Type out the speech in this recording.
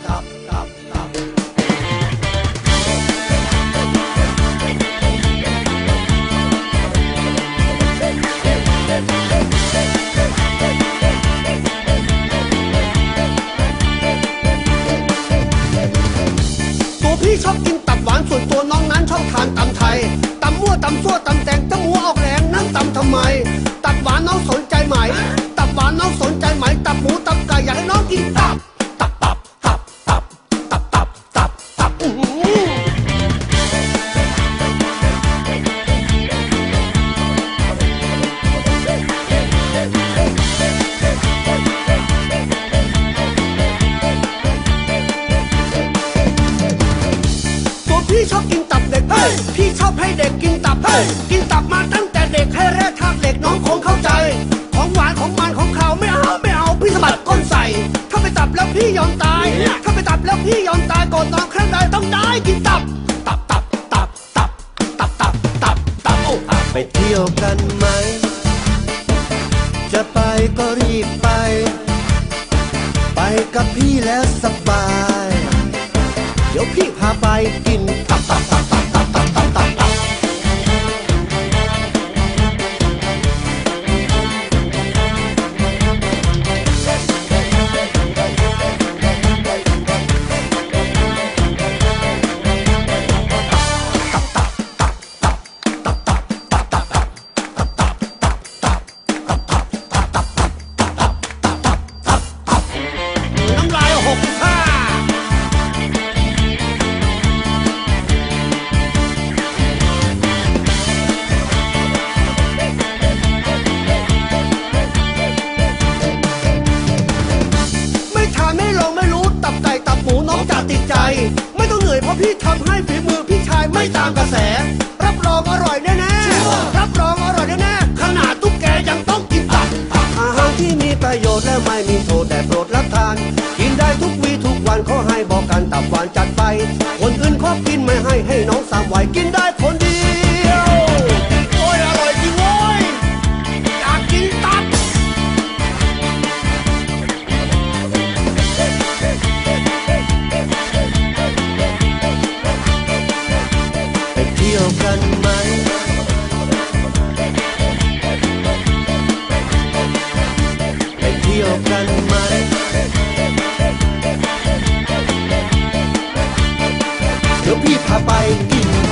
ตับ พี่ชอบกินตับหวานส่วนตัวน้องนั้นชอบทานตำไทยตำมั่วตำซั่วตำแตงตำหัวออกแรงนั่งตำทำไม ตับหวานน้องสนใจไหม ตับหวานน้องสนใจไหม ตับหมูตับไก่อยากให้น้องกินตับตับ พี่ชอบกินตับเด็กเฮ้ยพี่ชอบให้เด็กกินตับเฮ้ยกินตับมาตั้งแต่เด็กให้แร่ธาตุเหล็กน้องคงเข้าใจ ของหวานของมันของเขาไม่เอาไม่เอาพี่สะบัดก้นใส่ ถ้าไปตับแล้วพี่ยอมตาย ถ้าไปตับแล้วพี่ยอมตายก่อนนอนครั้งใดต้องได้กินตับ ตับตับตับตับตับตับตับตับโอ้ไปเที่ยวกันไหม จะไปก็รีบไป ไปกับพี่แล้วสบาย ไม่ต้องเหนื่อยเพราะพี่ทำให้ฝีมือพี่ชายไม่ตามกระแส รับรองอร่อยแน่ๆรับรองอร่อยแน่ๆขนาดตุ๊กแกยังต้องกินตับอาหารที่มีประโยชน์และไม่มีโทษแต่โปรดรับทาน กินได้ทุกวีทุกวันเขาให้บอกกันตับหวานจัดไป คนอื่นขอกินไม่ให้ให้น้ Thank you.